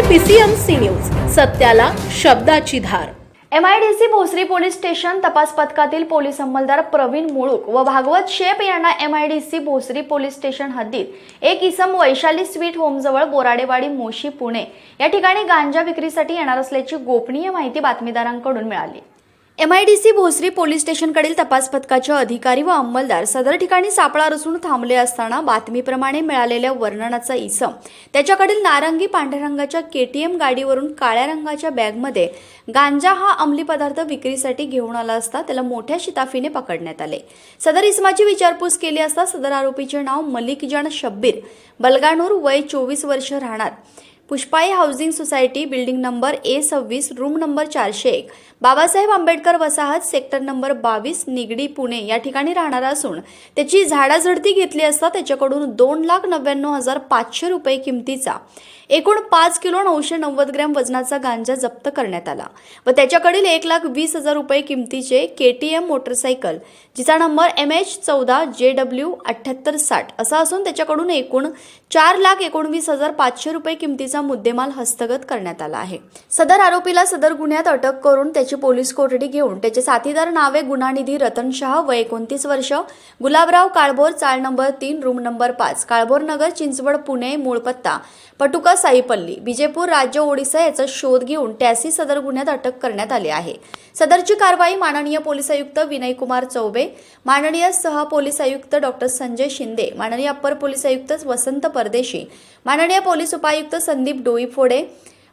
PCMC news सत्याला शब्दाची धार. एमआयडीसी भोसरी पोलीस स्टेशन तपास पथकातील पोलीस अंमलदार प्रवीण मुळूक व भागवत शेप यांना एमआयडीसी भोसरी पोलीस स्टेशन हद्दीत एक इसम वैशाली स्वीट होमजवळ बोराडेवाडी मोशी पुणे या ठिकाणी गांजा विक्रीसाठी येणार असल्याची गोपनीय माहिती बातमीदारांकडून मिळाली. M I D C Bhosari police स्टेशनकडील तपास पथकाचे अधिकारी व अंमलदार सदर ठिकाणी सापळा रचून थांबले असताना बातमीप्रमाणे मिळालेल्या वर्णनाचा इसम. त्याच्याकडील नारंगी पांढऱ्या रंगाच्या केटीएम गाडीवरून काळ्या रंगाच्या बॅगमध्ये गांजा हा अंमली पदार्थ विक्रीसाठी घेऊन आला असता त्याला मोठ्या शिताफीने पकडण्यात आले. सदर इसमाची विचारपूस केली असता सदर आरोपीचे नाव मलिक शब्बीर बलगाणूर वय चोवीस वर्ष राहणार. Pushpai housing society building number A सव्वीस रूम नंबर चारशे एक. बाबासाहेब आंबेडकर वसाहत सेक्टर नंबर बावीस निगडी पुणे या ठिकाणी राहणारा असून त्याची झाडाझडती घेतली असता त्याच्याकडून दोन लाख नव्याण्णव हजार पाचशे रुपये किमतीचा. एकूण पाच किलो नऊशे नव्वद ग्रॅम वजनाचा गांजा जप्त करण्यात आला. व त्याच्याकडील एक लाख वीस हजार रुपये किमतीचे के टी एम मोटरसायकल जिचा नंबर एम एच चौदा जे डब्ल्यू अठ्ठ्याहत्तर साठ असा असून त्याच्याकडून एकूण चार लाख एकोणवीस हजार पाचशे रुपये किमतीचा मुद्देमाल हस्तगत करण्यात आला आहे. सदर आरोपीला सदर गुन्ह्यात अटक करून त्याची पोलीस कोठडी घेऊन त्याचे साथीदार नावे गुन्हानिधी रतन शाह व एकोणतीस वर्ष गुलाबराव काळभोर चाळ नंबर तीन रूम नंबर पाच काळभोर नगर चिंचवड पुणे मूळ पत्ता पटुका साईपल्ली विजयपूर राज्य ओडिसा याचा शोध घेऊन त्यासी सदर गुन्ह्यात अटक करण्यात आली आहे. सदरची कारवाई माननीय पोलीस आयुक्त विनय कुमार चौबे माननीय सह पोलीस आयुक्त डॉक्टर संजय शिंदे माननीय अप्पर पोलीस आयुक्त वसंत परदेशी माननीय पोलीस उपायुक्त संदीप डोईफोडे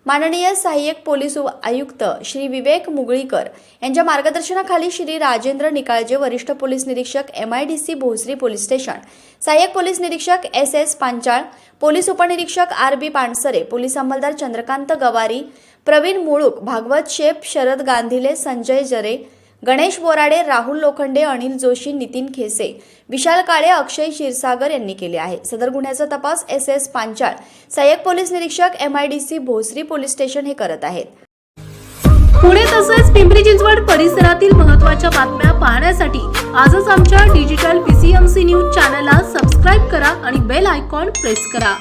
माननीय सहाय्यक पोलीस आयुक्त श्री विवेक मुगळीकर यांच्या मार्गदर्शनाखाली श्री राजेंद्र निकाळजे वरिष्ठ पोलीस निरीक्षक M I D C Bhosari police station सहाय्यक पोलीस निरीक्षक एस एस पांचाळ पोलीस उपनिरीक्षक आर बी पानसरे पोलीस अंमलदार चंद्रकांत गवारी प्रवीण मुळूक भागवत शेप शरद गांधीले संजय जरे गणेश बोराडे राहुल लोखंडे अनिल जोशी नितीन खेसे विशाल काळे अक्षय क्षीरसागर यांनी केले आहे. सदर गुन्ह्याचा तपास एस एस पांचाळ सहाय्यक पोलीस निरीक्षक M I D C Bhosari police station हे करत आहेत. पुणे तसेच पिंपरी चिंचवड परिसरातील महत्त्वाच्या बातम्या पाहण्यासाठी आजच आमच्या डिजिटल पीसीएमसी न्यूज चॅनलला सबस्क्राईब करा आणि बेल आयकॉन प्रेस करा.